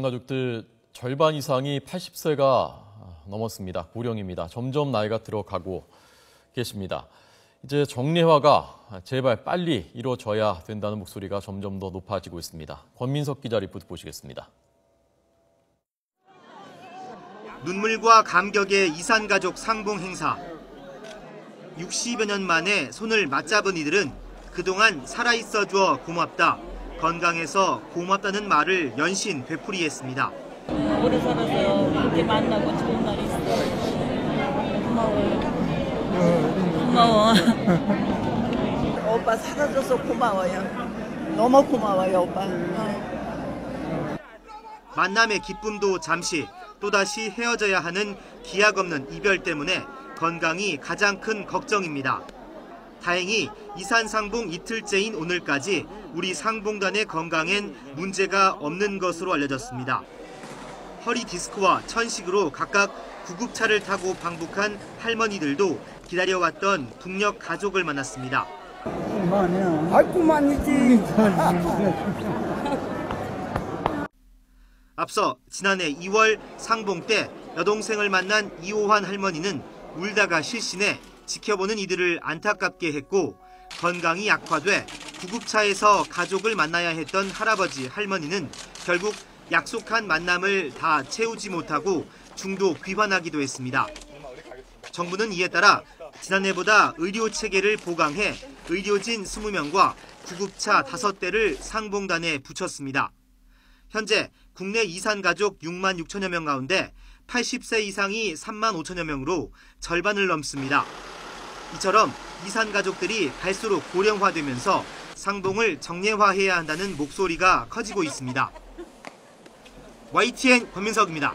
가족들 절반 이상이 80세가 넘었습니다. 고령입니다. 점점 나이가 들어가고 계십니다. 이제 정례화가 제발 빨리 이루어져야 된다는 목소리가 점점 더 높아지고 있습니다. 권민석 기자 리포트 보시겠습니다. 눈물과 감격의 이산가족 상봉 행사. 60여 년 만에 손을 맞잡은 이들은 그동안 살아있어 주어 고맙다. 건강해서 고맙다는 말을 연신 되풀이했습니다. 오래 살아서 이렇게 만나고 좋은 날 있어. 고마워요. 고마워. 오빠 사라져서 고마워요. 너무 고마워요, 오빠. 어. 만남의 기쁨도 잠시 또다시 헤어져야 하는 기약 없는 이별 때문에 건강이 가장 큰 걱정입니다. 다행히 이산 상봉 이틀째인 오늘까지 우리 상봉단의 건강엔 문제가 없는 것으로 알려졌습니다. 허리 디스크와 천식으로 각각 구급차를 타고 방북한 할머니들도 기다려왔던 북녘 가족을 만났습니다. 아이고만이지. 앞서 지난해 2월 상봉 때 여동생을 만난 이호환 할머니는 울다가 실신해 지켜보는 이들을 안타깝게 했고 건강이 악화돼 구급차에서 가족을 만나야 했던 할아버지 할머니는 결국 약속한 만남을 다 채우지 못하고 중도 귀환하기도 했습니다. 정부는 이에 따라 지난해보다 의료 체계를 보강해 의료진 20명과 구급차 5대를 상봉단에 붙였습니다. 현재 국내 이산 가족 6만 6천여 명 가운데 80세 이상이 3만 5천여 명으로 절반을 넘습니다. 이처럼 이산 가족들이 갈수록 고령화되면서 상봉을 정례화해야 한다는 목소리가 커지고 있습니다. YTN 권민석입니다.